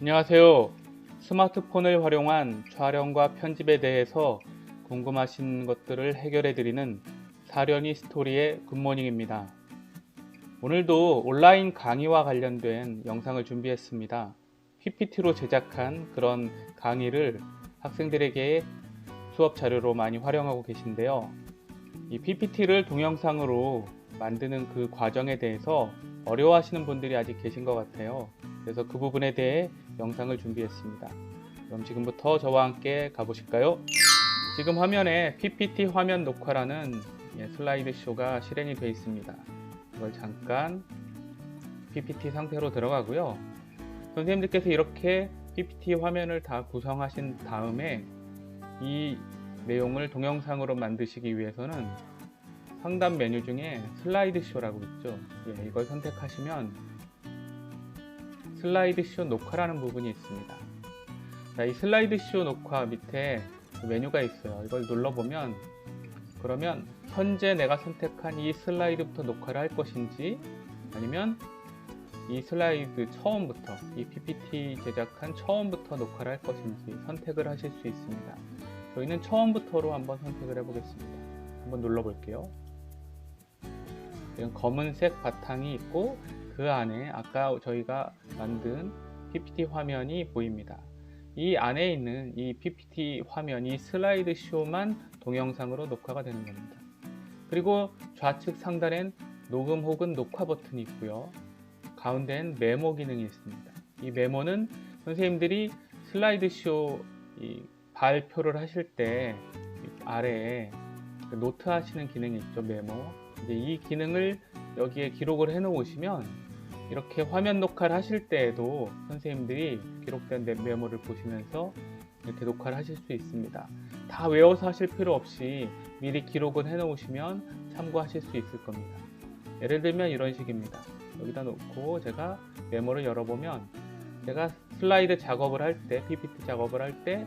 안녕하세요. 스마트폰을 활용한 촬영과 편집에 대해서 궁금하신 것들을 해결해 드리는 사련이 스토리의 굿모닝입니다. 오늘도 온라인 강의와 관련된 영상을 준비했습니다. PPT로 제작한 그런 강의를 학생들에게 수업 자료로 많이 활용하고 계신데요. 이 PPT를 동영상으로 만드는 그 과정에 대해서 어려워하시는 분들이 아직 계신 것 같아요. 그래서 그 부분에 대해 영상을 준비했습니다. 그럼 지금부터 저와 함께 가보실까요? 지금 화면에 PPT 화면 녹화라는 예, 슬라이드 쇼가 실행이 되어 있습니다. 이걸 잠깐 PPT 상태로 들어가고요. 선생님들께서 이렇게 PPT 화면을 다 구성하신 다음에 이 내용을 동영상으로 만드시기 위해서는 상단 메뉴 중에 슬라이드 쇼라고 있죠. 예, 이걸 선택하시면 슬라이드 쇼 녹화라는 부분이 있습니다. 자, 이 슬라이드 쇼 녹화 밑에 메뉴가 있어요. 이걸 눌러보면 그러면 현재 내가 선택한 이 슬라이드부터 녹화를 할 것인지 아니면 이 슬라이드 처음부터 이 PPT 제작한 처음부터 녹화를 할 것인지 선택을 하실 수 있습니다. 저희는 처음부터로 한번 선택을 해보겠습니다. 한번 눌러볼게요. 이건 검은색 바탕이 있고 그 안에 아까 저희가 만든 PPT 화면이 보입니다. 이 안에 있는 이 PPT 화면 이 슬라이드 쇼만 동영상으로 녹화가 되는 겁니다. 그리고 좌측 상단엔 녹음 혹은 녹화 버튼이 있고요. 가운데엔 메모 기능이 있습니다. 이 메모는 선생님들이 슬라이드 쇼 발표를 하실 때 아래에 그 노트 하시는 기능이 있죠. 메모. 이 기능을 여기에 기록을 해 놓으시면 이렇게 화면 녹화를 하실 때에도 선생님들이 기록된 내- 메모를 보시면서 이렇게 녹화를 하실 수 있습니다. 다 외워서 하실 필요 없이 미리 기록을 해 놓으시면 참고하실 수 있을 겁니다. 예를 들면 이런 식입니다. 여기다 놓고 제가 메모를 열어보면 제가 슬라이드 작업을 할 때, PPT 작업을 할 때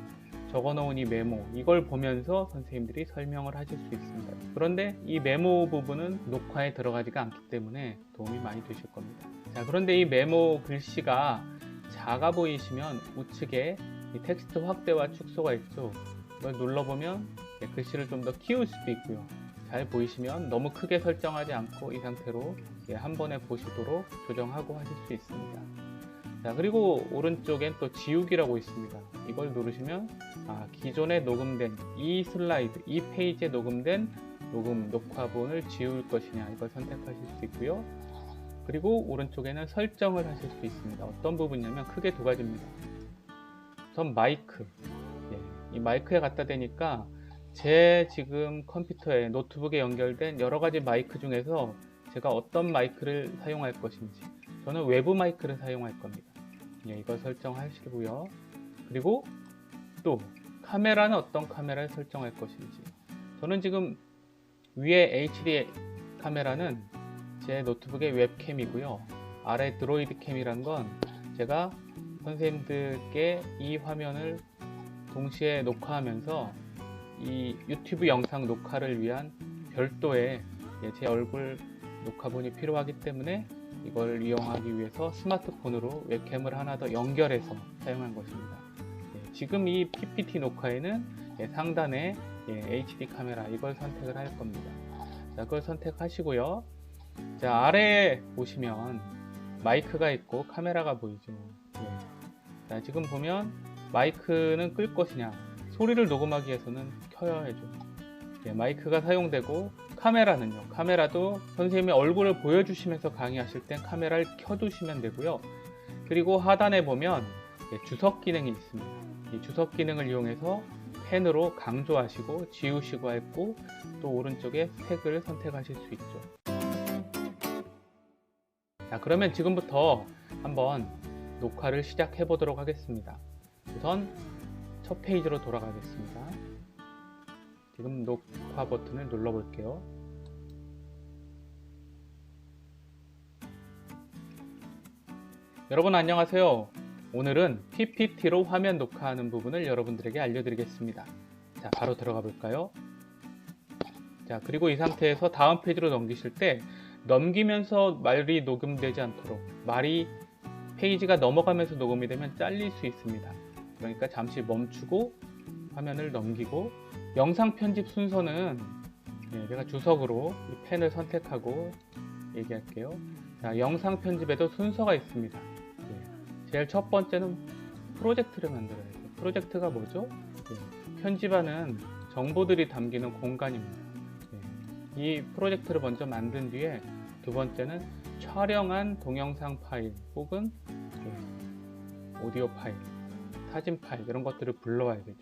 적어 놓은 이 메모, 이걸 보면서 선생님들이 설명을 하실 수 있습니다. 그런데 이 메모 부분은 녹화에 들어가지가 않기 때문에 도움이 많이 되실 겁니다. 자, 그런데 이 메모 글씨가 작아 보이시면 우측에 이 텍스트 확대와 축소가 있죠. 이걸 눌러보면 예, 글씨를 좀 더 키울 수도 있고요. 잘 보이시면 너무 크게 설정하지 않고 이 상태로 예, 한 번에 보시도록 조정하고 하실 수 있습니다. 자, 그리고 오른쪽엔 또 지우기라고 있습니다. 이걸 누르시면 아, 기존에 녹음된 이 슬라이드, 이 페이지에 녹음된 녹음 녹화본을 지울 것이냐 이걸 선택하실 수 있고요. 그리고 오른쪽에는 설정을 하실 수 있습니다. 어떤 부분이냐면 크게 두 가지입니다. 우선 마이크. 예, 이 마이크에 갖다 대니까 제 지금 컴퓨터에 노트북에 연결된 여러 가지 마이크 중에서 제가 어떤 마이크를 사용할 것인지 저는 외부 마이크를 사용할 겁니다. 예, 이걸 설정하시고요. 그리고 또 카메라는 어떤 카메라를 설정할 것인지 저는 지금 위에 HD 카메라는 제 노트북의 웹캠이고요. 아래 드로이드 캠이란 건 제가 선생님들께 이 화면을 동시에 녹화하면서 이 유튜브 영상 녹화를 위한 별도의 예, 제 얼굴 녹화본이 필요하기 때문에 이걸 이용하기 위해서 스마트폰으로 웹캠을 하나 더 연결해서 사용한 것입니다. 예, 지금 이 PPT 녹화에는 예, 상단에 예, HD 카메라 이걸 선택을 할 겁니다. 자, 그걸 선택하시고요. 자, 아래에 보시면 마이크가 있고 카메라가 보이죠. 예. 자, 지금 보면 마이크는 끌 것이냐, 소리를 녹음하기 위해서는 켜야죠. 예, 마이크가 사용되고 카메라는요. 카메라도 선생님의 얼굴을 보여주시면서 강의하실 땐 카메라를 켜두시면 되고요. 그리고 하단에 보면 예, 주석 기능이 있습니다. 이 주석 기능을 이용해서 펜으로 강조하시고 지우시고 했고 또 오른쪽에 색을 선택하실 수 있죠. 자, 그러면 지금부터 한번 녹화를 시작해 보도록 하겠습니다. 우선 첫 페이지로 돌아가겠습니다. 지금 녹화 버튼을 눌러 볼게요. 여러분 안녕하세요. 오늘은 PPT로 화면 녹화하는 부분을 여러분들에게 알려드리겠습니다. 자, 바로 들어가 볼까요? 자, 그리고 이 상태에서 다음 페이지로 넘기실 때 넘기면서 말이 녹음되지 않도록 말이 페이지가 넘어가면서 녹음이 되면 잘릴 수 있습니다. 그러니까 잠시 멈추고 화면을 넘기고 영상 편집 순서는 예, 제가 주석으로 이 펜을 선택하고 얘기할게요. 자, 영상 편집에도 순서가 있습니다. 예, 제일 첫 번째는 프로젝트를 만들어야 돼요. 프로젝트가 뭐죠? 예, 편집하는 정보들이 담기는 공간입니다. 예, 이 프로젝트를 먼저 만든 뒤에 두 번째는 촬영한 동영상 파일 혹은 예, 오디오 파일, 사진 파일 이런 것들을 불러와야 되죠.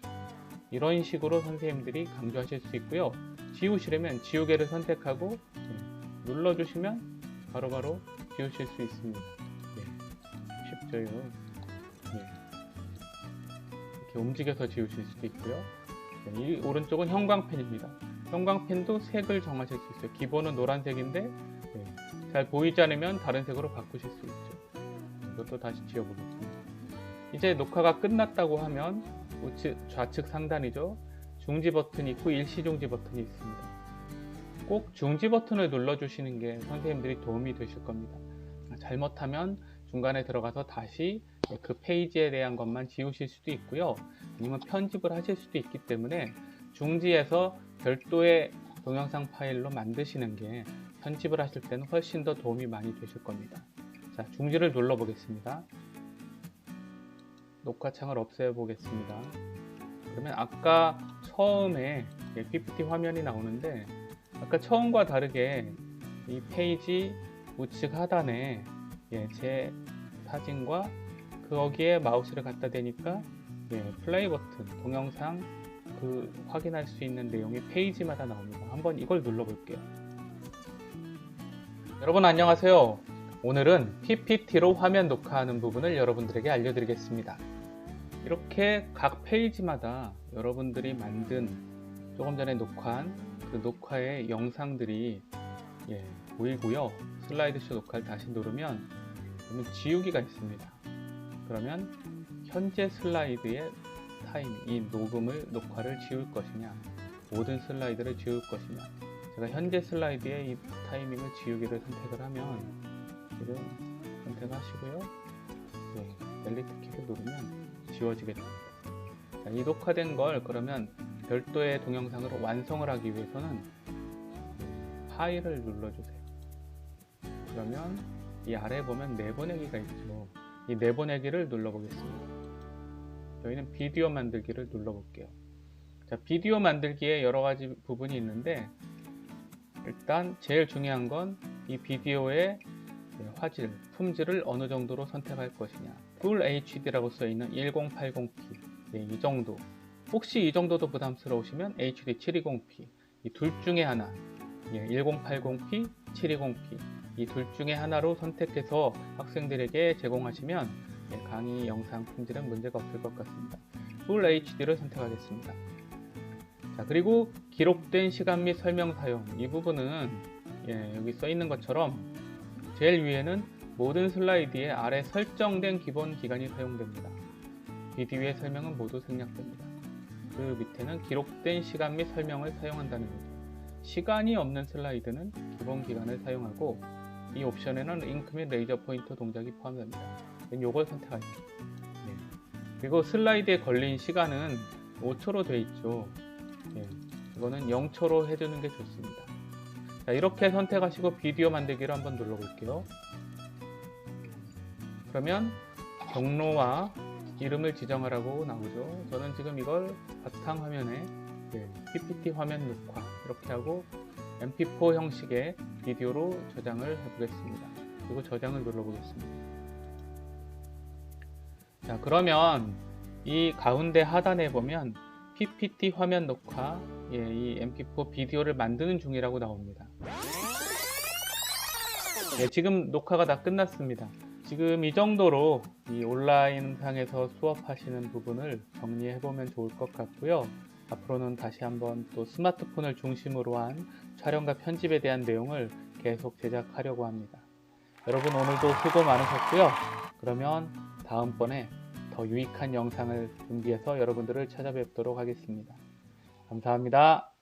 이런 식으로 선생님들이 강조하실 수 있고요. 지우시려면 지우개를 선택하고 예, 눌러주시면 바로 바로 지우실 수 있습니다. 예, 쉽죠 이거. 예. 이렇게 움직여서 지우실 수도 있고요. 네, 이 오른쪽은 형광펜입니다. 형광펜도 색을 정하실 수 있어요. 기본은 노란색인데 네, 잘 보이지 않으면 다른 색으로 바꾸실 수 있죠. 이것도 다시 지워보겠습니다. 이제 녹화가 끝났다고 하면 우측, 좌측 상단이죠. 중지 버튼이 있고 일시 중지 버튼이 있습니다. 꼭 중지 버튼을 눌러주시는 게 선생님들이 도움이 되실 겁니다. 잘못하면 중간에 들어가서 다시 그 페이지에 대한 것만 지우실 수도 있고요. 아니면 편집을 하실 수도 있기 때문에 중지해서 별도의 동영상 파일로 만드시는 게 편집을 하실 때는 훨씬 더 도움이 많이 되실 겁니다. 자, 중지를 눌러 보겠습니다. 녹화창을 없애 보겠습니다. 그러면 아까 처음에 PPT 화면이 나오는데 아까 처음과 다르게 이 페이지 우측 하단에 예, 제 사진과 거기에 마우스를 갖다 대니까 예, 플레이 버튼, 동영상 그 확인할 수 있는 내용이 페이지마다 나옵니다. 한번 이걸 눌러볼게요. 여러분 안녕하세요. 오늘은 PPT로 화면 녹화하는 부분을 여러분들에게 알려드리겠습니다. 이렇게 각 페이지마다 여러분들이 만든 조금 전에 녹화한 그 녹화의 영상들이 예, 보이고요. 슬라이드쇼 녹화를 다시 누르면 그러면 지우기가 있습니다. 그러면 현재 슬라이드의 타이밍, 이 녹음을, 녹화를 지울 것이냐, 모든 슬라이드를 지울 것이냐. 제가 현재 슬라이드의 이 타이밍을 지우기를 선택을 하면 지금 선택하시고요. 네, 델리트 키를 누르면 지워지게 됩니다. 자, 이 녹화된 걸 그러면 별도의 동영상으로 완성을 하기 위해서는 파일을 눌러주세요. 그러면 이 아래 보면 내보내기가 있죠. 이 내보내기를 눌러보겠습니다. 저희는 비디오 만들기를 눌러볼게요. 자, 비디오 만들기에 여러 가지 부분이 있는데 일단 제일 중요한 건 이 비디오의 화질, 품질을 어느 정도로 선택할 것이냐. Full HD라고 써 있는 1080p 네, 이 정도. 혹시 이 정도도 부담스러우시면 HD 720p 이 둘 중에 하나. 예, 1080p, 720p 이 둘 중에 하나로 선택해서 학생들에게 제공하시면 예, 강의 영상 품질은 문제가 없을 것 같습니다. Full HD를 선택하겠습니다. 자, 그리고 기록된 시간 및 설명 사용 이 부분은 예, 여기 써 있는 것처럼 제일 위에는 모든 슬라이드에 아래 설정된 기본 기간이 사용됩니다. 비디오의 설명은 모두 생략됩니다. 그 밑에는 기록된 시간 및 설명을 사용한다는 거죠. 시간이 없는 슬라이드는 기본 기간을 사용하고 이 옵션에는 잉크 및 레이저 포인터 동작이 포함됩니다. 이걸 선택할게요. 네. 그리고 슬라이드에 걸린 시간은 5초로 되어 있죠. 네. 이거는 0초로 해주는 게 좋습니다. 자, 이렇게 선택하시고 비디오 만들기를 한번 눌러볼게요. 그러면 경로와 이름을 지정하라고 나오죠. 저는 지금 이걸 바탕 화면에 네, PPT 화면 녹화 이렇게 하고 MP4 형식의 비디오로 저장을 해보겠습니다. 그리고 저장을 눌러보겠습니다. 자, 그러면 이 가운데 하단에 보면 PPT 화면 녹화, 예, 이 MP4 비디오를 만드는 중이라고 나옵니다. 예, 지금 녹화가 다 끝났습니다. 지금 이 정도로 이 온라인 상에서 수업하시는 부분을 정리해 보면 좋을 것 같고요. 앞으로는 다시 한번 또 스마트폰을 중심으로 한 촬영과 편집에 대한 내용을 계속 제작하려고 합니다. 여러분 오늘도 수고 많으셨고요. 그러면 다음번에 더 유익한 영상을 준비해서 여러분들을 찾아뵙도록 하겠습니다. 감사합니다.